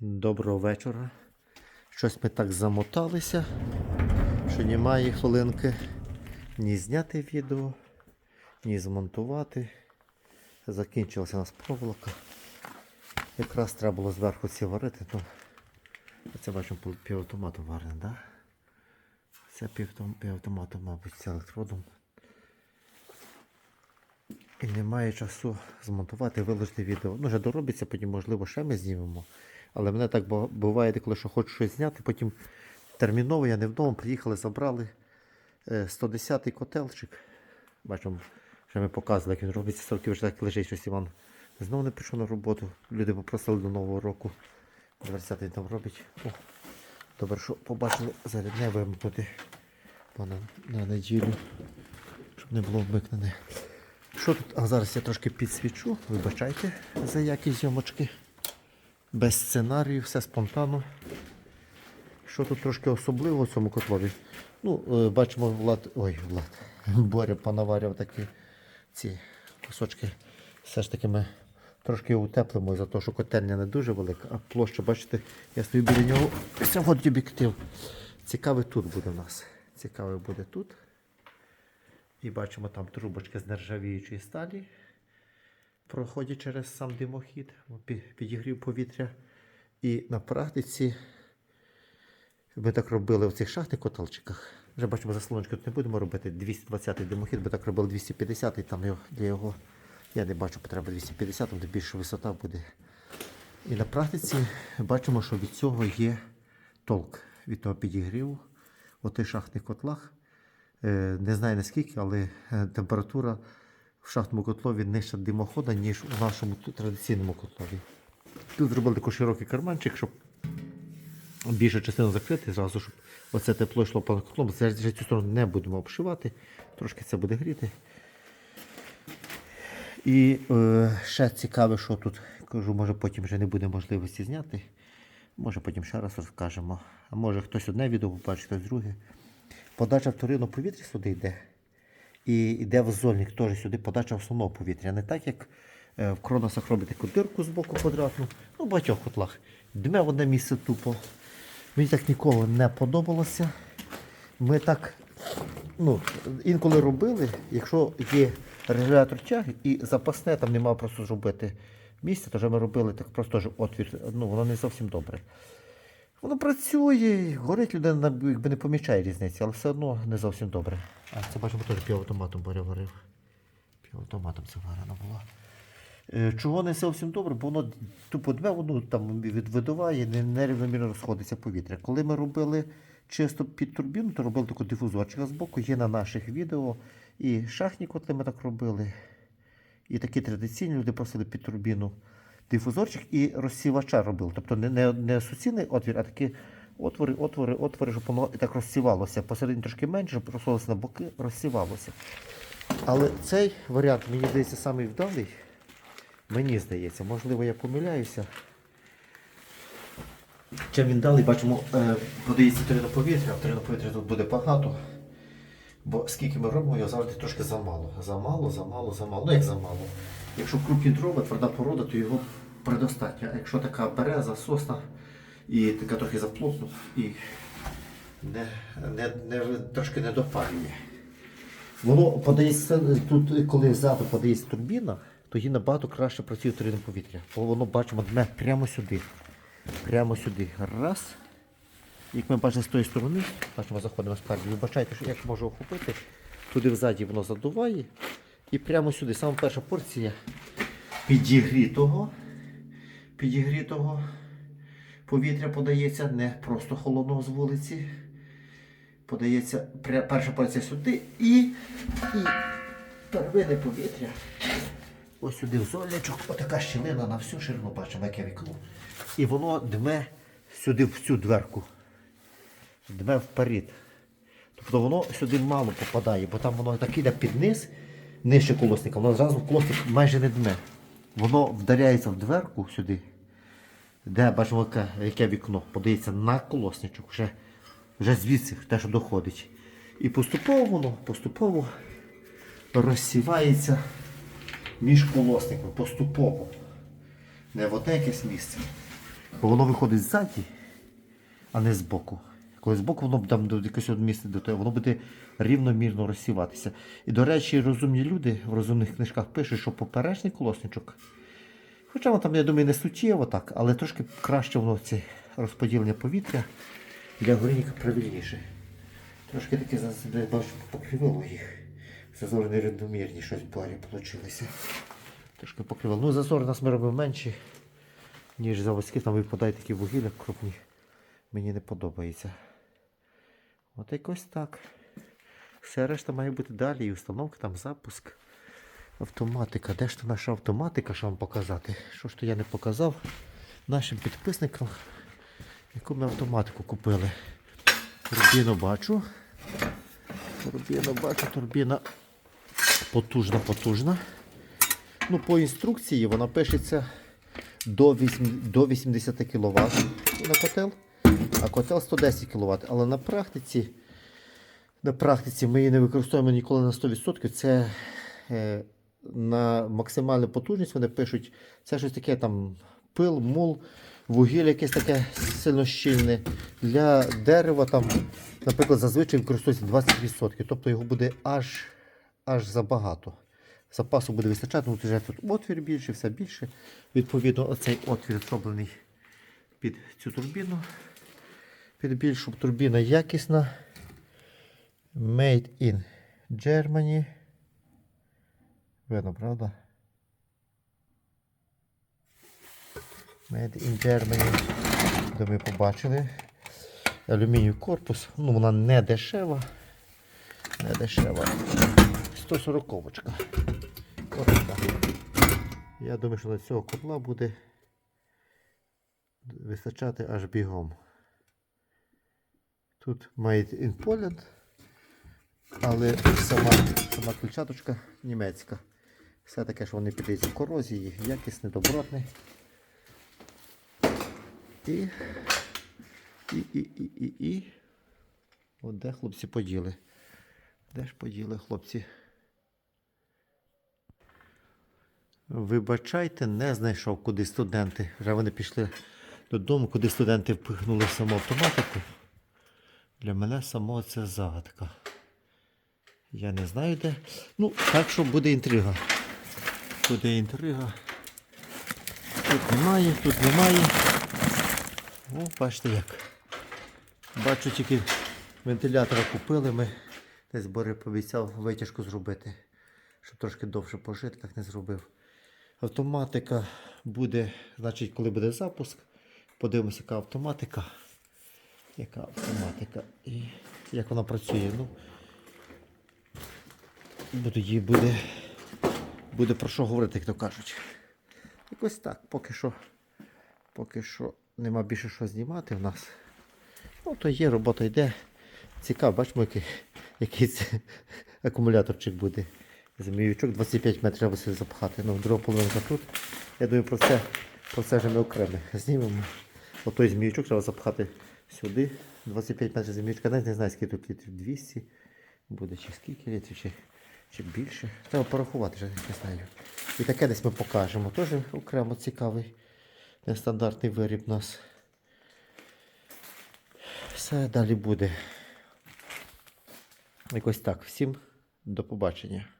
Доброго вечора. Щось ми так замоталися, що немає хвилинки ні зняти відео, ні змонтувати. Закінчилася у нас проволока. Якраз треба було зверху ці варити, то це бачимо пів- півавтоматом варене, так? Да? Це півавтоматом, мабуть, з електродом. І немає часу змонтувати, виложити відео. Ну, вже доробиться, потім, можливо, ще ми знімемо. Але мене так бу- буває, коли що хочу щось зняти, потім терміново, я не вдома, приїхали, забрали е, 110-й котелчик. Бачимо, що ми показували, як він робиться. 40 вже так лежить, щось Іван знову не пішов на роботу. Люди попросили до Нового року. 20-й там робить. О, добре, що побачили, зарядне вимкнути. На, на неділю, щоб не було вмикнене. Що тут? А зараз я трошки підсвічу, вибачайте за якість зйомочки. Без сценарію, все спонтанно. Що тут трошки особливо в цьому котлові? Ну, е, бачимо, Влад. Ой, Влад. Боря понаварював такі ці кусочки. Все ж таки ми трошки утеплимо за те, що котельня не дуже велика, а площа, бачите, я стою біля нього. Сьогодні об'єктив. Цікавий тут буде в нас. Цікавий буде тут. І бачимо там трубочки з нержавіючої сталі. Проходять через сам димохід, підігрів повітря. І на практиці ми так робили в цих шахтних котелчиках. Вже бачимо, заслоночки тут не будемо робити. 220-й димохід, ми так робили 250-й, там його, для його. Я не бачу потреби 250, там де більше висота буде. І на практиці бачимо, що від цього є толк від того підігріву у тих шахтних котлах. Е, Не знаю наскільки, але е, температура в шахтному котлові нижча димохода, ніж у нашому традиційному котлові. Тут зробили такий широкий карманчик, щоб більшу частину закрити, зразу, щоб оце тепло йшло по котлом. Вже цю сторону не будемо обшивати, трошки це буде гріти. І е, ще цікаве, що тут кажу, може потім вже не буде можливості зняти. Може потім ще раз розкажемо. А може хтось одне відео побачить, хтось друге. Подача вторинного повітря сюди йде. І йде в зольник теж сюди подача основного повітря. Не так, як е, в кроносах робить таку з боку квадратну, ну в багатьох котлах. Дме одне місце тупо. Мені так ніколи не подобалося. Ми так ну, інколи робили, якщо є регулятор тяги і запасне, там нема просто зробити місце, то вже ми робили так просто отвір, ну воно не зовсім добре. Воно працює, горить людина, якби не помічає різниці, але все одно не зовсім добре. А це бачимо теж півавтоматом Боря. Півавтоматом це варено було. Е, Чого не зовсім добре, бо воно тупо дме, воно там від- видуває, не- нерівномірно розходиться повітря. Коли ми робили чисто під турбіну, то робили таку дифузорчика з боку, є на наших відео. І шахні котли ми так робили. І такі традиційні люди просили під турбіну дифузорчик і розсівача робили. Тобто не, не, не суцільний отвір, а такі отвори, отвори, отвори, щоб воно так розсівалося. Посередині трошки менше, щоб розсувалося на боки, розсівалося. Але цей варіант, мені здається, самий вдалий. Мені здається, можливо, я помиляюся. Чим він далі, бачимо, е, подається вторинне повітря, а вторинне повітря тут буде багато. Бо скільки ми робимо, його завжди трошки замало. Замало, замало, замало. Ну як замало. Якщо крупні дрова, тверда порода, то його предостатньо. А якщо така береза, сосна і така трохи заплотна і не, не, не, трошки не допалює. Воно подається тут, коли ззаду подається турбіна, тоді набагато краще працює вторинне повітря. Бо воно бачимо дме прямо сюди. Прямо сюди. Раз. Як ми бачимо з тої сторони, бачимо, заходимо спереду. Ви бачите, що як можу охопити, туди взаді воно задуває. І прямо сюди. Саме перша порція підігрітого. Підігрітого повітря подається не просто холодного з вулиці. Подається перша порція сюди і, і первинне повітря. Ось сюди в золячок, отака щілина на всю ширину бачимо, яке вікно. І воно дме сюди в цю дверку. Дме вперед. Тобто воно сюди мало попадає, бо там воно так іде під низ, нижче колосника, воно зразу колосник майже не дме. Воно вдаряється в дверку сюди, де бачимо, яке, яке вікно подається на колосничок, вже, вже звідси те, що доходить. І поступово воно поступово розсівається між колосниками. Поступово. Не в одне якесь місце. Бо воно виходить ззаді, а не збоку. Коли збоку воно там до якогось місця до того, воно буде рівномірно розсіватися. І, до речі, розумні люди в розумних книжках пишуть, що поперечний колосничок, хоча воно там, я думаю, не суттєво так, але трошки краще воно це розподілення повітря для горінника правильніше. Трошки я бачу, покривило їх. Зазори нерівномірні щось в барі вийшло. Трошки покривало. Ну, зазори нас ми робимо менші, ніж заводські, там випадають такі вугілля крупні. Мені не подобається. От якось так. Все решта має бути далі. І установка, там запуск. Автоматика. Де ж то наша автоматика, що вам показати? Що ж то я не показав нашим підписникам, яку ми автоматику купили. Турбіну бачу. Турбіну бачу, турбіна потужна, потужна. Ну, по інструкції вона пишеться до, 8, до 80 кВт на котел, а котел 110 кВт. Але на практиці, на практиці ми її не використовуємо ніколи на 100%. Це е, на максимальну потужність вони пишуть, це щось таке там пил, мул, вугілля якесь таке сильно щільне. Для дерева там, наприклад, зазвичай використовується 20%. Тобто його буде аж, аж забагато. Запасу буде вистачати, ну, вже тут отвір більше, все більше. Відповідно, оцей отвір зроблений під цю турбіну. Під більш, щоб турбіна якісна. Made in Germany. Видно, правда? Made in Germany. Де ми побачили. Алюмінієвий корпус. Ну, вона не дешева. Не дешева. 140 очка. Я думаю, що на цього котла буде вистачати аж бігом. Тут Made in Poland, але сама, сама ключаточка німецька. Все таке, що вони піддаються корозії, якісне, добротне. І, і, і, і, і, і. От де хлопці поділи? Де ж поділи хлопці? Вибачайте, не знайшов, куди студенти. Вже вони пішли додому, куди студенти впихнули саму автоматику. Для мене само це загадка. Я не знаю де. Ну, так що буде інтрига. Буде інтрига. Тут немає, тут немає. О, бачите як. Бачу тільки вентилятора купили ми. Десь Бори пообіцяв витяжку зробити, щоб трошки довше пожити, так не зробив. Автоматика буде, значить, коли буде запуск, подивимося, яка автоматика. Яка автоматика і як вона працює. Ну, бо тоді буде, буде про що говорити, як то кажуть. Якось так, поки що, поки що нема більше що знімати в нас. Ну, то є, робота йде. Цікаво, бачимо, який, який це акумуляторчик буде. Змійовичок 25 метрів сюди запхати. Ну, друга половинка тут. Я думаю, про це, про це вже ми окремо знімемо. От той змійовичок треба запхати сюди. 25 метрів змійовичка. Навіть не знаю, скільки тут літрів 200 буде, чи скільки літрів, чи, чи більше. Треба порахувати, вже не знаю. І таке десь ми покажемо. Теж окремо цікавий, нестандартний виріб у нас. Все далі буде. Якось так. Всім до побачення.